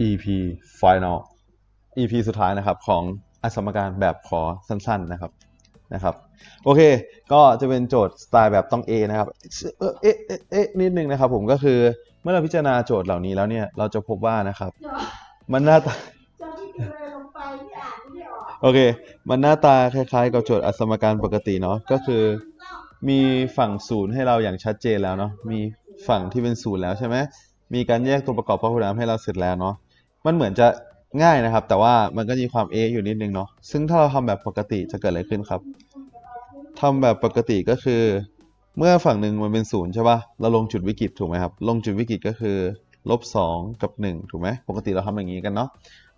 EP Final EP สุดท้ายนะครับของอสมการแบบขอสั้นๆนะครับนะครับโอเค ก็จะเป็นโจทย์สไตล์แบบต้อง A นะครับเออเอ๊ะเอ๊ะเอ๊ะนิดนึงนะครับผมก็คือเมื่อเราพิจารณาโจทย์เหล่านี้แล้วเนี่ยเราจะพบว่านะครับเดี๋ยวมันหน้าตาจะที่เกิดลงไปที่อ่านไม่ออกโอเค มันหน้าตาคล้ายๆ กับโจทย์อสมการปกติเนาะก็คือมีฝั่งศูนย์ให้เราอย่างชัดเจนแล้วเนาะมีฝั่งที่เป็นศูนย์แล้วใช่ไหม มีการแยกตัวประกอบพหุน้ำให้เราเสร็จแล้วเนาะมันเหมือนจะง่ายนะครับ แต่ว่ามันก็มีความเอะอยู่นิดนึงเนาะซึ่งถ้าเราทำแบบปกติจะเกิดอะไรขึ้นครับทำแบบปกติก็คือ เมื่อฝั่งหนึ่งมันเป็นศูนย์ใช่ป่ะเราลงจุดวิกฤตถูกไหมครับลงจุดวิกฤตก็คือลบสองกับหนึ่งถูกไหมปกติเราทำอย่างนี้กันเนาะ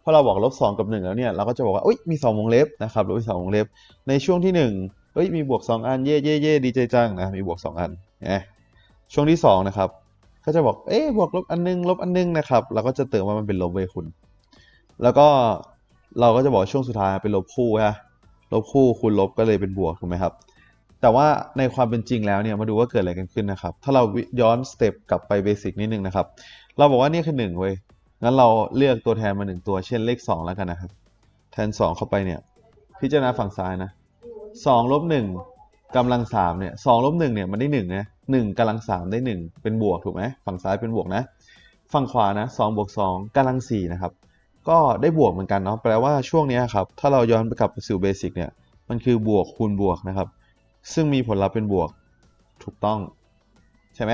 พอเราบอกลบสองกับหนึ่งแล้วเนี่ยเราก็จะบอกว่าอุ้ยมีสองวงเล็บนะครับหรือมีสองวงเล็บ ในช่วงที่หนึ่งเอ้ยมีบวกสองอันเย่เย่เย่ดีใจจังนะมีบวกสองอันเอะช่วงที่สองนะครับ ก็จะบอกเอ๊บวกลบอันนึงลบอันนึงนะครับเราก็จะเติมว่ามันเป็นลบเวคุณ แล้วก็เราก็จะบอกช่วงสุดท้ายเป็นลบคู่ฮะลบคู่คูณลบก็เลยเป็นบวกถูกไหมครับ แต่ว่าในความเป็นจริงแล้วเนี่ยมาดูว่าเกิดอะไรกันขึ้นนะครับ ถ้าเราย้อนสเต็ปกลับไปเบสิกนิดนึงนะครับ เราบอกว่านี่คือหนึ่งเว้ยงั้นเราเลือกตัวแทนมาหนึ่งตัว เช่นเลขสองแล้วกันนะครับ แทนสองเข้าไปเนี่ย พิจารณาฝั่งซ้ายนะสองลบหนึ่งกำลังสามเนี่ยสองลบหนึ่งเนี่ยมันได้หนึ่งนะ หนึ่งกำลังสามได้หนึ่งเป็นบวกถูกไหมฝั่งซ้ายเป็นบวกนะ ฝั่งขวานะสองบวกสองกำลังสี่นะครับก็ได้บวกเหมือนกันเนาะแปลว่าช่วงนี้ครับถ้าเราย้อนไปกลับไปสู่เบสิกเนี่ยมันคือบวกคูณบวกนะครับ ซึ่งมีผลลัพธ์เป็นบวกถูกต้อง ใช่ไหม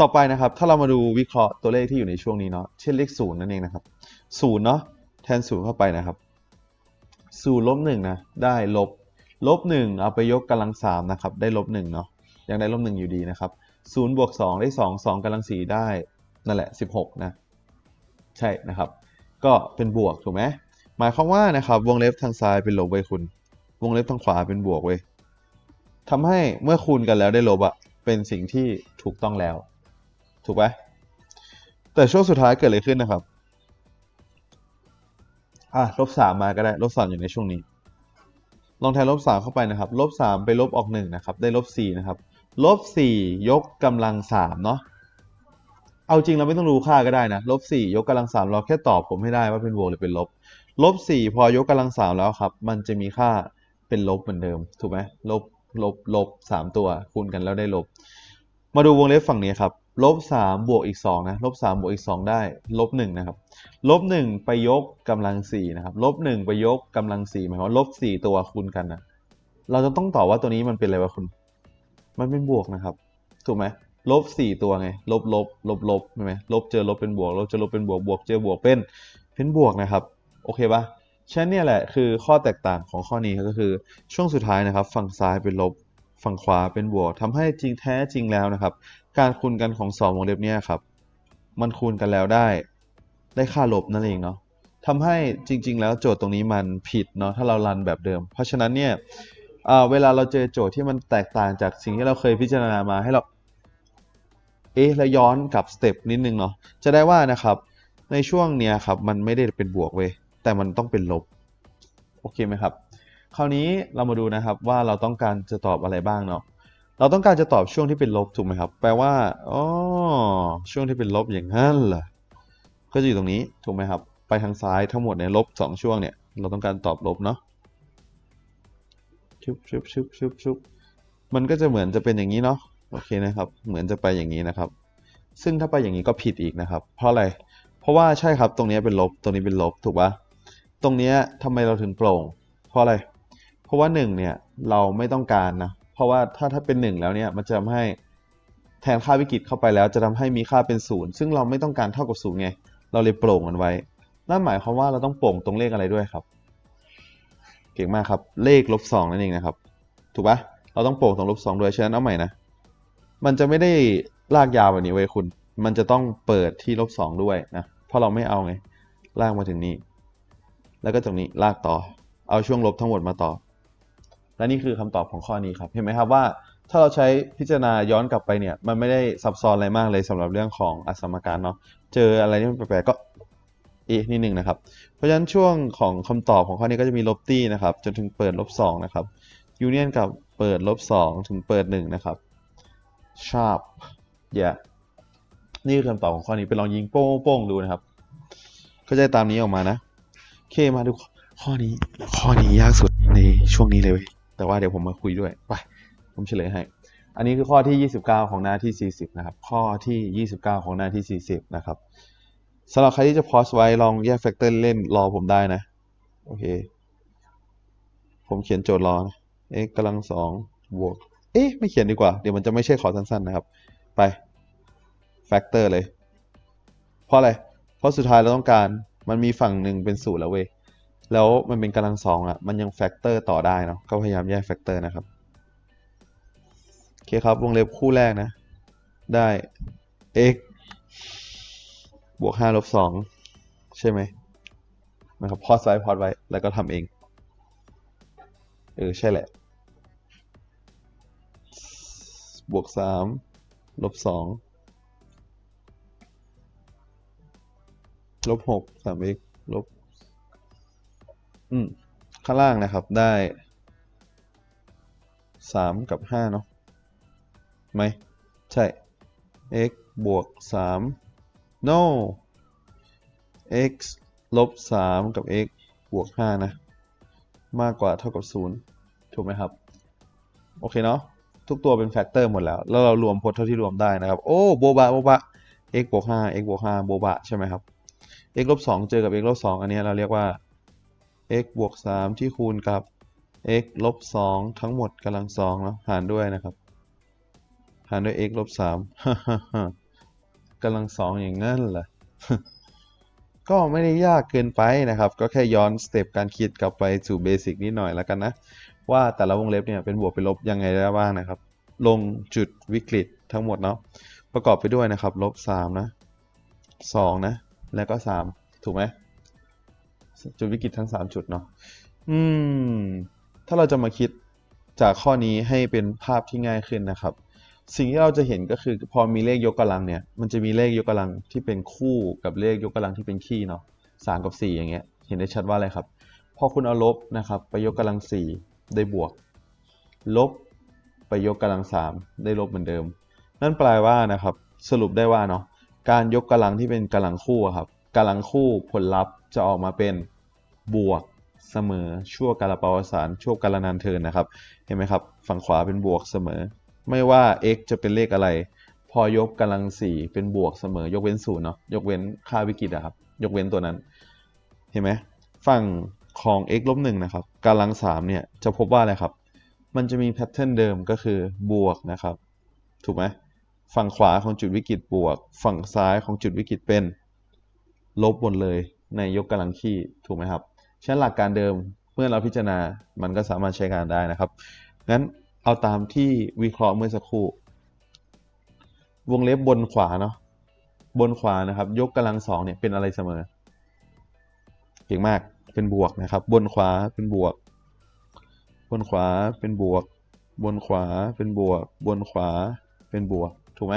ต่อไปนะครับถ้าเรามาดูวิเคราะห์ตัวเลขที่อยู่ในช่วงนี้เนาะเช่นเลขศูนย์นั่นเองนะครับศูนย์เนาะแทนศูนย์เข้าไปนะครับศูนย์ลบหนึ่งนะได้ลบลบหนึ่งเอาไปยกกำลังสามนะครับได้ลบหนึ่งเนาะ ยังได้ลบหนึ่งอยู่ดีนะครับศูนย์บวกสองได้สองสองกำลังสี่ได้นั่นแหละสิบหกนะใช่นะครับ ก็เป็นบวกถูกไหมหมายความว่านะครับวงเล็บทางซ้ายเป็นลบไว้ยคุณ วงเล็บทางขวาเป็นบวกเว้ยทำให้เมื่อคูณกันแล้วได้ลบอะเป็นสิ่งที่ถูกต้องแล้ว ถูกไหมแต่ช่วงสุดท้ายเกิดอะไรขึ้นนะครับอะลบสามมาก็ได้ลบสามอยู่ในช่วงนี้ ลองแทนลบสามเข้าไปนะครับลบสามไปลบออกหนึ่งนะครับ ได้ลบสี่นะครับ ลบสี่ยกกำลังสามเนาะเอาจริงเราไม่ต้องรู้ค่าก็ได้นะลบสี่ยกกำลังสามเราแค่ตอบผมให้ได้ว่าเป็นบวกหรือเป็นลบลบสี่พอยกกำลังสามแล้วครับ มันจะมีค่าเป็นลบเหมือนเดิมถูกไหมลบลบลบสามตัวคูณกันแล้วได้ลบ มาดูวงเล็บฝั่งนี้ครับลบสามบวกอีกสองนะลบสามบวกอีกสองได้ลบหนึ่งนะครับลบหนึ่งไปยกกำลังสี่นะครับลบหนึ่งไปยกกำลังสี่หมายความว่าลบสี่ตัวคูณกันนะเราจะต้องตอบว่าตัวนี้มันเป็นอะไรวะคุณ มันเป็นบวกนะครับ ถูกไหมลบสี่ตัวไง ลบลบลบลบใช่ไหมลบเจอลบเป็นบวก ลบเจอลบเป็นบวก บวกเจอบวกเป็น เป็นบวกนะครับ โอเคปะฉะนั้นเนี่ยแหละคือข้อแตกต่างของข้อนี้ก็คือช่วงสุดท้ายนะครับ ฝั่งซ้ายเป็นลบ ฝั่งขวาเป็นบวกทำให้จริงแท้จริงแล้วนะครับ การคูณกันของสองวงเล็บเนี่ยครับ มันคูณกันแล้วได้ ได้ค่าลบนั่นเองเนาะทำให้จริง ๆ แล้วโจทย์ตรงนี้มันผิดเนาะถ้าเรารันแบบเดิม เพราะฉะนั้นเนี่ย เอ่อเวลาเราเจอโจทย์ที่มันแตกต่างจากสิ่งที่เราเคยพิจารณามาให้เราเอ๊ะแล้วย้อนกลับสเต็ปนิดนึงเนาะจะได้ว่านะครับ ในช่วงเนี้ยครับมันไม่ได้เป็นบวกเว้ยแต่มันต้องเป็นลบโอเคไหมครับ คราวนี้เรามาดูนะครับว่าเราต้องการจะตอบอะไรบ้างเนาะเราต้องการจะตอบช่วงที่เป็นลบถูกไหมครับ แปลว่าอ๋อช่วงที่เป็นลบอย่างนั้นเหรอก็จะอยู่ตรงนี้ถูกไหมครับ ไปทางซ้ายทั้งหมดในลบสองช่วงเนี่ยเราต้องการตอบลบเนาะ ชุบชุบชุบชุบชุบมันก็จะเหมือนจะเป็นอย่างนี้เนาะโอเคนะครับ เหมือนจะไปอย่างนี้นะครับ ซึ่งถ้าไปอย่างนี้ก็ผิดอีกนะครับ เพราะอะไร เพราะว่าใช่ครับตรงนี้เป็นลบตรงนี้เป็นลบถูกปะตรงนี้ยทำไมเราถึงโปร่ง เพราะอะไร เพราะว่าหนึ่งเนี่ยเราไม่ต้องการนะเพราะว่าถ้าถ้าเป็นหนึ่งแล้วเนี่ยมันจะทำให้แทนค่าวิกฤตเข้าไปแล้ว จะทำให้มีค่าเป็นศูนย์ซึ่งเราไม่ต้องการเท่ากับศูนย์ไง เราเลยโปร่งมันไว้นั่นหมายความว่าเราต้องโปร่งตรงเลขอะไรด้วยครับ ก่งมากครับ เลขลบสองนั่นเองนะครับ ถูกปะเราต้องโปร่งตรงลบสองด้วยฉะนั้นเอาใหม่นะ มันจะไม่ได้ลากยาวแบบนี้เว้ยคุณ มันจะต้องเปิดที่ลบสองด้วยนะ เพราะเราไม่เอาไง ลากมาถึงนี้ แล้วก็ตรงนี้ลากต่อ เอาช่วงลบทั้งหมดมาต่อ และนี่คือคำตอบของข้อนี้ครับ เห็นไหมครับว่า ถ้าเราใช้พิจารณาย้อนกลับไปเนี่ย มันไม่ได้ซับซ้อนอะไรมากเลยสำหรับเรื่องของอสมการเนาะ เจออะไรที่มันแปลกๆก็ เอนิดนึงนะครับ เพราะฉะนั้นช่วงของคำตอบของข้อนี้ก็จะมีลบตี้นะครับ จนถึงเปิดลบสองนะครับยูเนียนกับเปิดลบสองถึงเปิดหนึ่งนะครับ sharp yeah นี่คือคำตอบของข้อนี้ไปลองยิงโป้งๆดูนะครับก็จะตามนี้ออกมานะโอเคมาดูข้อนี้ข้อนี้ยากสุดในช่วงนี้เลยเว้ยแต่ว่าเดี๋ยวผมมาคุยด้วยไปผมเฉลยให้ อันนี้คือข้อที่ 29 ของหน้าที่ 40 นะครับ ข้อที่ 29 ของหน้าที่ 40 นะครับ สำหรับใครที่จะพอสไว้ลองแยกแฟกเตอร์เล่นรอผมได้นะ โอเค ผมเขียนโจทย์รอนะ x กำลังสองบวก เอ๊ะ ไม่เขียนดีกว่า เดี๋ยวมันจะไม่ใช่ขอสั้นๆนะครับ ไปแฟกเตอร์เลย เพราะอะไร เพราะสุดท้ายเราต้องการมันมีฝั่งหนึ่งเป็นศูนย์แล้วเว้ย แล้วมันเป็นกำลังสองอะ มันยังแฟกเตอร์ต่อได้เนาะ ก็พยายามแยกแฟกเตอร์นะครับ โอเคครับ วงเล็บคู่แรกนะ ได้ x บวกห้าลบสองใช่ไหมนะครับพอดไว้พอดไว้ แล้วก็ทำเอง เออ ใช่แหละ บวกสามลบสองลบหกสาม x ลบ อืม ข้างล่างนะครับได้สามกับห้าเนาะไหม ใช่ x บวกสาม no x ลบสามกับ x บวกห้านะ มากกว่าเท่ากับศูนย์ถูกไหมครับ โอเคเนาะทุกตัวเป็นแฟกเตอร์หมดแล้ว แล้วเรารวมพจน์เท่าที่รวมได้นะครับ โอ้โบบะโบบะ x บวกห้า x บวกห้าโบบะ ใช่ไหมครับ x ลบสองเจอกับ x ลบสองอันนี้เราเรียกว่า x บวกสามที่คูณกับ x ลบสองทั้งหมดกำลังสองแล้วหารด้วยนะครับ หารด้วย x ลบสาม กำลังสองอย่างนั้นแหละก็ไม่ได้ยากเกินไปนะครับ ก็แค่ย้อนสเต็ปการคิดกลับไปสู่เบสิกนิดหน่อยแล้วกันนะ ว่าแต่ละวงเล็บเนี่ยเป็นบวกเป็นลบยังไงได้บ้างนะครับ ลงจุดวิกฤตทั้งหมดเนาะประกอบไปด้วยนะครับลบสามนะสองนะ แล้วก็สามถูกไหมจุดวิกฤตทั้งสามจุดเนาะอืม ถ้าเราจะมาคิดจากข้อนี้ให้เป็นภาพที่ง่ายขึ้นนะครับ สิ่งที่เราจะเห็นก็คือพอมีเลขยกกำลังเนี่ยมันจะมีเลขยกกำลังที่เป็นคู่กับเลขยกกำลังที่เป็นคี่เนาะสามกับสี่อย่างเงี้ยเห็นได้ชัดว่าอะไรครับพอคุณเอาลบนะครับไปยกกำลังสี่ได้บวก ลบไปยกกำลังสามได้ลบเหมือนเดิม นั่นแปลว่านะครับสรุปได้ว่าเนาะการยกกำลังที่เป็นกำลังคู่อะครับกำลังคู่ผลลัพธ์จะออกมาเป็นบวกเสมอชั่วกาลปวสารชั่วกาลนานเทินนะครับ เห็นไหมครับ ฝั่งขวาเป็นบวกเสมอ ไม่ว่า x จะเป็นเลขอะไร พอยกกำลังสี่เป็นบวกเสมอยกเว้นศูนย์เนาะยกเว้นค่าวิกฤตอะครับ ยกเว้นตัวนั้น เห็นไหมฝั่งของ x ลบหนึ่งนะครับกำลังสามเนี่ยจะพบว่าอะไรครับ มันจะมีแพทเทิร์นเดิมก็คือบวกนะครับ ถูกไหมฝั่งขวาของจุดวิกฤตบวก ฝั่งซ้ายของจุดวิกฤตเป็น ลบหมดเลยในยกกำลังคี่ถูกไหมครับฉะนั้นหลักการเดิมเมื่อเราพิจารณามันก็สามารถใช้งานได้นะครับงั้น เอาตามที่วิเคราะห์เมื่อสักครู่ วงเล็บบนขวาเนาะบนขวานะครับ ยกกำลังสองเนี่ยเป็นอะไรเสมอ เก่งมากเป็นบวกนะครับ บนขวาเป็นบวก บนขวาเป็นบวก บนขวาเป็นบวก บนขวาเป็นบวก ถูกไหม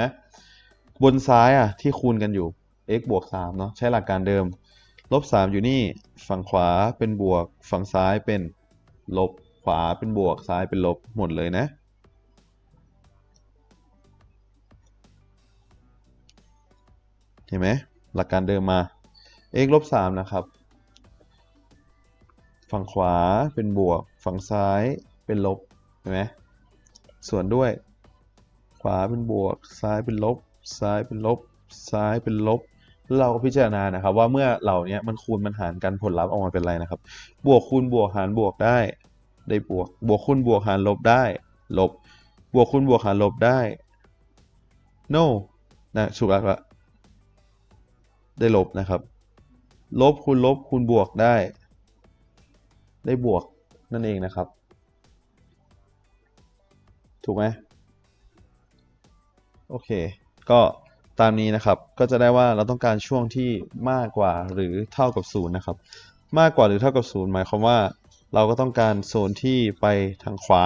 บนซ้ายอะที่คูณกันอยู่ x บวก3เนาะใช้หลักการเดิม ลบ 3 อยู่นี่ ฝั่งขวาเป็นบวก ฝั่งซ้ายเป็นลบ ขวาเป็นบวกซ้ายเป็นลบหมดเลยนะ เห็นไหมหลักการเดิมมา x ลบ3นะครับ ฝั่งขวาเป็นบวก ฝั่งซ้ายเป็นลบ เห็นไหมส่วนด้วย ขวาเป็นบวก ซ้ายเป็นลบ ซ้ายเป็นลบ ซ้ายเป็นลบเราก็พิจารณานะครับว่าเมื่อเหล่านี้มันคูณมันหารกันผลลัพธ์ออกมาเป็นอะไรนะครับ บวกคูณบวกหารบวกได้ ได้บวก บวกคูณบวกหารลบได้ ลบ บวกคูณบวกหารลบได้ no นะถูกแล้วละได้ลบนะครับ ลบคูณลบคูณบวกได้ ได้บวกนั่นเองนะครับ ถูกไหมโอเค ก็ตามนี้นะครับ ก็จะได้ว่าเราต้องการช่วงที่มากกว่าหรือเท่ากับศูนย์นะครับ มากกว่าหรือเท่ากับศูนย์หมายความว่า เราก็ต้องการโซนที่ไปทางขวา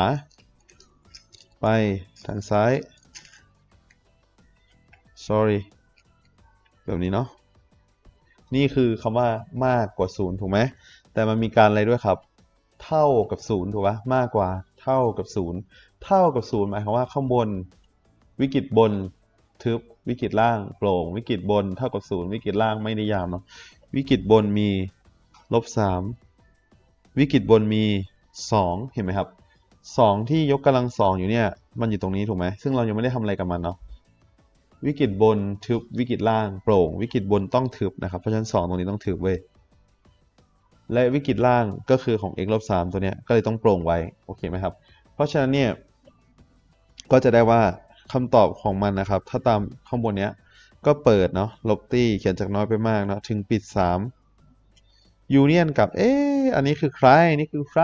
ไปทางซ้าย sorry แบบนี้เนาะนี่คือคำว่ามากกว่าศูนย์ถูกไหมแต่มันมีการอะไรด้วยครับ เท่ากับศูนย์ถูกปะมากกว่าเท่ากับศูนย์เท่ากับศูนย์หมายความว่าข้างบน วิกฤตบนทึบวิกฤตล่างโปร่ง วิกฤตบนเท่ากับศูนย์วิกฤตล่างไม่นิยามเนาะวิกฤตบนมีลบสาม วิกฤตบนมีสองเห็นไหมครับสองที่ยกกำลังสองอยู่เนี่ย มันอยู่ตรงนี้ถูกไหมซึ่งเรายังไม่ได้ทำอะไรกับมันเนาะวิกฤตบนทึบวิกฤตล่างโปร่ง วิกฤตบนต้องทึบนะครับเพราะฉะนั้นสองตรงนี้ต้องทึบเว้ยและวิกฤตล่างก็คือของ x ลบสามตัวเนี้ยก็เลยต้องโปร่งไว้โอเคไหมครับ เพราะฉะนั้นเนี่ยก็จะได้ว่าคำตอบของมันนะครับ ถ้าตามข้างบนเนี้ยก็เปิดเนาะลบตี้เขียนจากน้อยไปมากเนาะถึงปิด 3 ยูเนียนกับเอ๊อันนี้คือใครนี่คือใคร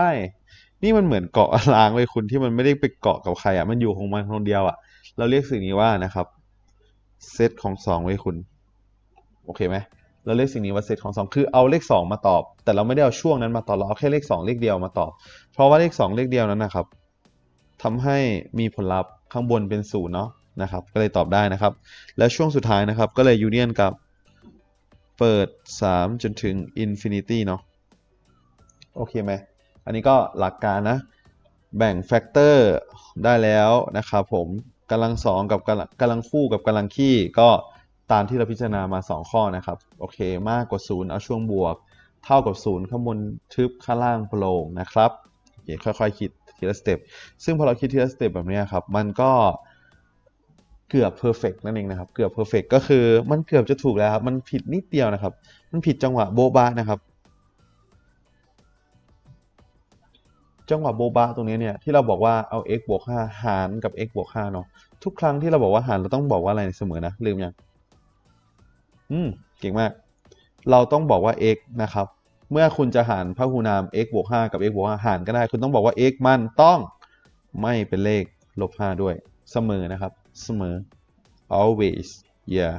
นี่มันเหมือนเกาะล้างไว้ยคุณที่มันไม่ได้ไปเกาะกับใครอะ่ะมันอยู่ของมันคนเดียวอะ่ะ เราเรียกสิ่งนี้ว่านะครับเซตของ2ไว้ยคุณโอเคไหมเราเรียกสิ่งนี้ว่าเซตของ2คือเอาเลข2มาตอบ แต่เราไม่ได้เอาช่วงนั้นมาตอบเราเอาแค่เลข2เลขเดียวมาตอบ เพราะว่าเลข2เลขเดียวนั้นนะครับทำให้มีผลลัพธ์ข้างบนเป็นศูนย์เนาะนะครับ ก็เลยตอบได้นะครับ แล้วช่วงสุดท้ายนะครับ ก็เลยยูเนียนกับ เปิด 3 จนถึง Infinity เนาะโอเคไหม อันนี้ก็หลักการนะ แบ่งแฟกเตอร์ได้แล้วนะครับผมกำลังสองกับกำลังกำลังคู่กับกำลังคี่ก็ตามที่เราพิจารณามา 2 ข้อนะครับ โอเค มากกว่า 0 เอาช่วงบวก เท่ากับ 0 ข้างบนทึบข้างล่างโปร่งนะครับโอเคค่อยๆ คิดทีละสเต็ปซึ่งพอเราคิดทีละสเต็ปแบบนี้ครับ มันก็ เกือบเพอร์เฟกนั่นเองนะครับ เกือบเพอร์เฟกก็คือมันเกือบจะถูกแล้วครับ มันผิดนิดเดียวนะครับ มันผิดจังหวะโบบะนะครับ จังหวะโบบะตรงนี้เนี่ยที่เราบอกว่าเอา x บวก5หารกับ x บวก5เนาะทุกครั้งที่เราบอกว่าหารเราต้องบอกว่าอะไรเสมอนะลืมยังอืมเก่งมาก เราต้องบอกว่า x นะครับ เมื่อคุณจะหารพหูนาม x บวก5กับ x บวก5หารก็ได้ คุณต้องบอกว่า x มันต้องไม่เป็นเลขลบ5ด้วยเสมอนะครับ เสมอ always yeah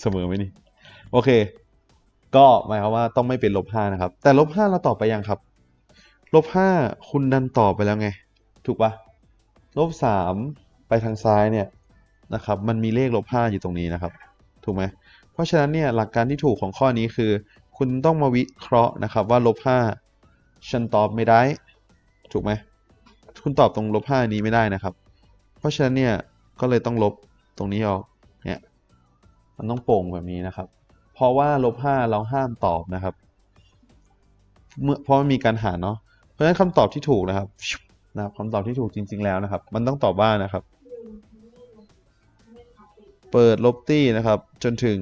เสมอไหมนี่ โอเค ก็หมายความว่าต้องไม่เป็นลบ5นะครับ แต่ลบ5เราตอบไปยังครับลบ5คุณดันตอบไปแล้วไง ถูกปะลบ3ไปทางซ้ายเนี่ยนะครับ มันมีเลขลบ5อยู่ตรงนี้นะครับ ถูกไหมเพราะฉะนั้นเนี่ยหลักการที่ถูกของข้อนี้คือ คุณต้องมาวิเคราะห์นะครับว่าลบ5ฉันตอบไม่ได้ ถูกไหมคุณตอบตรงลบ5นี้ไม่ได้นะครับ ราะฉะนั้นเนี่ยก็เลยต้องลบตรงนี้ออกเนี่ยมันต้องโป่งแบบนี้นะครับ เพราะว่าลบ5เราห้ามตอบนะครับเมื่อเพราะมันมีการหารเนาะเพราะฉะนั้นคำตอบที่ถูกนะครับนะครับคำตอบที่ถูกจริง ๆ แล้วนะครับ มันต้องตอบว่านะครับ เปิดลบตี้นะครับ จนถึง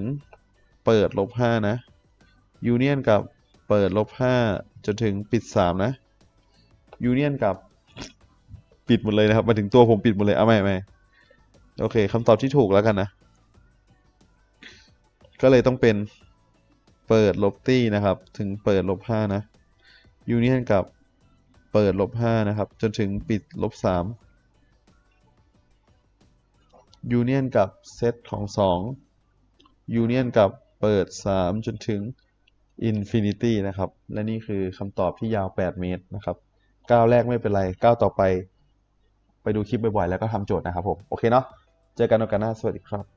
เปิดลบ5นะยูเนียนกับเปิดลบ5จนถึงปิด 3 นะยูเนียนกับ ปิดหมดเลยนะครับมาถึงตัวผมปิดหมดเลยเอาไม่ไม่โอเคคำตอบที่ถูกแล้วกันนะ ก็เลยต้องเป็นเปิดลบตี้นะครับ ถึงเปิดลบ5นะยูเนียนกับเปิดลบ5นะครับ จนถึงปิดลบ3ยูเนียนกับเซตของ2ยูเนียนกับเปิด3จนถึง Infinity นะครับ และนี่คือคำตอบที่ยาว 8 เมตรนะครับก้าวแรกไม่เป็นไรก้าวต่อไป ไปดูคลิปบ่อยๆ แล้วก็ทำโจทย์นะครับผม โอเคเนาะ เจอกันโอกาสหน้า สวัสดีครับ